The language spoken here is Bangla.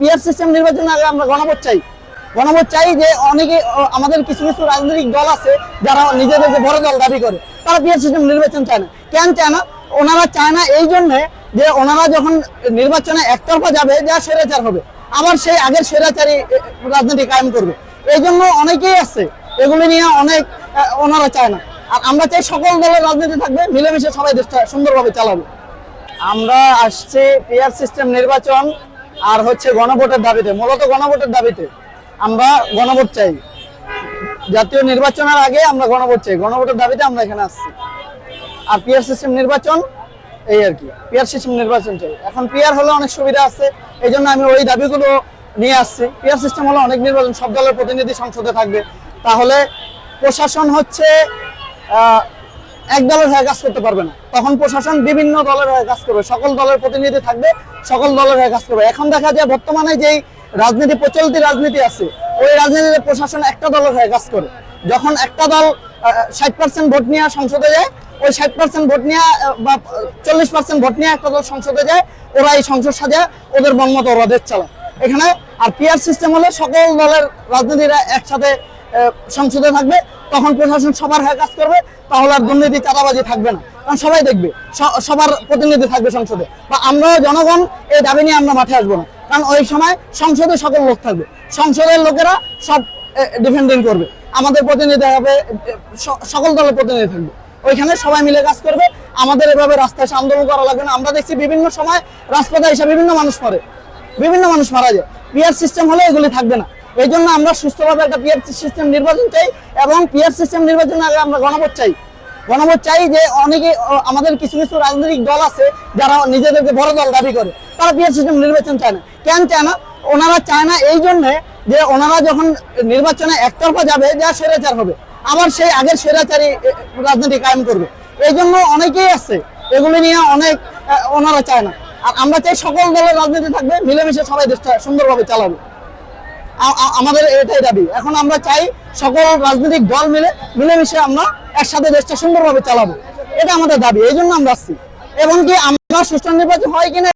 পিয়ার সিস্টেম নির্বাচনের আগে আমরা গণভোট চাই। গণভোট চাই যে অনেকে আমাদের কিছু কিছু রাজনৈতিক দল আছে যারা নিজেদেরকে বড় দল দাবি করে। তারা পিয়ার সিস্টেম নির্বাচন চায় না। কেন চায় না? ওনারা চায় না এই জন্যে যে ওনারা যখন নির্বাচনে একতরফা যাবে, যা স্বৈরাচার হবে। আবার সেই আগের স্বৈরাচারী রাজনীতি কায়েম করবে। এই জন্য অনেকেই আছে। এগুলি নিয়ে অনেক ওনারা চায় না। আর আমরা চাই সকল দলের রাজনীতি থাকবে, মিলেমিশে সবাই দেশটা সুন্দরভাবে চালাবে। আমরা আসছি পিয়ার সিস্টেম নির্বাচন আর হচ্ছে গণভোটের দাবিতে, মূলত গণভোটের দাবিতে আমরা গণভোট চাই। জাতীয় নির্বাচনের আগে আমরা গণভোট চাই। গণভোটের দাবিতে আমরা এখানে আসছি। আর পিয়ার সিস্টেম নির্বাচন, এই আর কি পিয়ার সিস্টেম নির্বাচন চাই। এখন পিয়ার হলে অনেক সুবিধা আছে এই জন্য আমি ওই দাবিগুলো নিয়ে আসছি। পিয়ার সিস্টেম হলে অনেক নির্বাচন, সব দলের প্রতিনিধি সংসদে থাকবে। তাহলে প্রশাসন হচ্ছে এক দলের হয়ে কাজ করতে পারবে না। তখন প্রশাসন বিভিন্ন দলের হয়ে কাজ করবে। সকল দলের প্রতিনিধি থাকবে, সকল দলের হয়ে কাজ করবে। এখন দেখা যায় বর্তমানে যেই রাজনীতি, প্রচলিত রাজনীতি আছে, ওই রাজনীতিতে প্রশাসন একটা দলের হয়ে কাজ করে। যখন একটা দল ষাট পার্সেন্ট ভোট নিয়ে সংসদে যায়, ওই ষাট পার্সেন্ট ভোট নিয়ে বা চল্লিশ পার্সেন্ট ভোট নিয়ে একটা দল সংসদে যায়, ওরা এই সংসদ সাজায়, ওদের মনমতো ওরা দেশ চালায়। এখানে আর পিয়ার সিস্টেম হলে সকল দলের রাজনীতিরা একসাথে সংসদে থাকবে তখন প্রশাসন সবার হয়ে কাজ করবে, তাহলে আর দুর্নীতি, চাঁদাবাজি থাকবে না। কারণ সবাই দেখবে সবার প্রতিনিধি থাকবে সংসদে। বা আমরা জনগণ, এই দাবি নিয়ে আমরা মাঠে আসব না। কারণ ওই সময় সংসদে সকল লোক থাকবে। সংসদের লোকেরা সব ডিফেন্ডিং করবে। আমাদের প্রতিনিধি হবে সকল দলের প্রতিনিধি থাকবে। ওইখানে সবাই মিলে কাজ করবে। আমাদের এভাবে রাস্তায় এসে আন্দোলন করা লাগবে না। আমরা দেখছি বিভিন্ন সময় রাজপথে এসে বিভিন্ন মানুষ মরে। বিভিন্ন মানুষ মারা যায়। পিয়ার সিস্টেম হলে এগুলি থাকবে না। এই জন্য আমরা সুস্থভাবে একটা পিয়ার সিস্টেম নির্বাচন চাই এবং পিয়ার সিস্টেম নির্বাচনের আগে আমরা গণভোট চাই। গণভোট চাই যে অনেকে আমাদের কিছু কিছু রাজনৈতিক দল আছে যারা নিজেদেরকে বড় দল দাবি করে, তারা পিয়ার সিস্টেম নির্বাচন চায় না। কেন চায় না? ওনারা চায় না এই জন্যে যে ওনারা যখন নির্বাচনে একতরফা যাবে, যা স্বৈরাচার হবে। আবার সেই আগের স্বৈরাচারী রাজনীতি কায়েম করবে। এই জন্য অনেকেই আছে, এগুলি নিয়ে অনেক ওনারা চায় না। আর আমরা চাই সকল দলের রাজনীতি থাকবে, মিলেমিশে সবাই দেশটা সুন্দরভাবে চালাবে। আমাদের এটাই দাবি। এখন আমরা চাই সকল রাজনৈতিক দল মিলে, মিলেমিশে আমরা একসাথে দেশটা সুন্দরভাবে চালাবো। এটা আমাদের দাবি এই জন্য আমরা আসছি। এবং কি আমরা সুষ্ঠু নির্বাচন হয় কিনা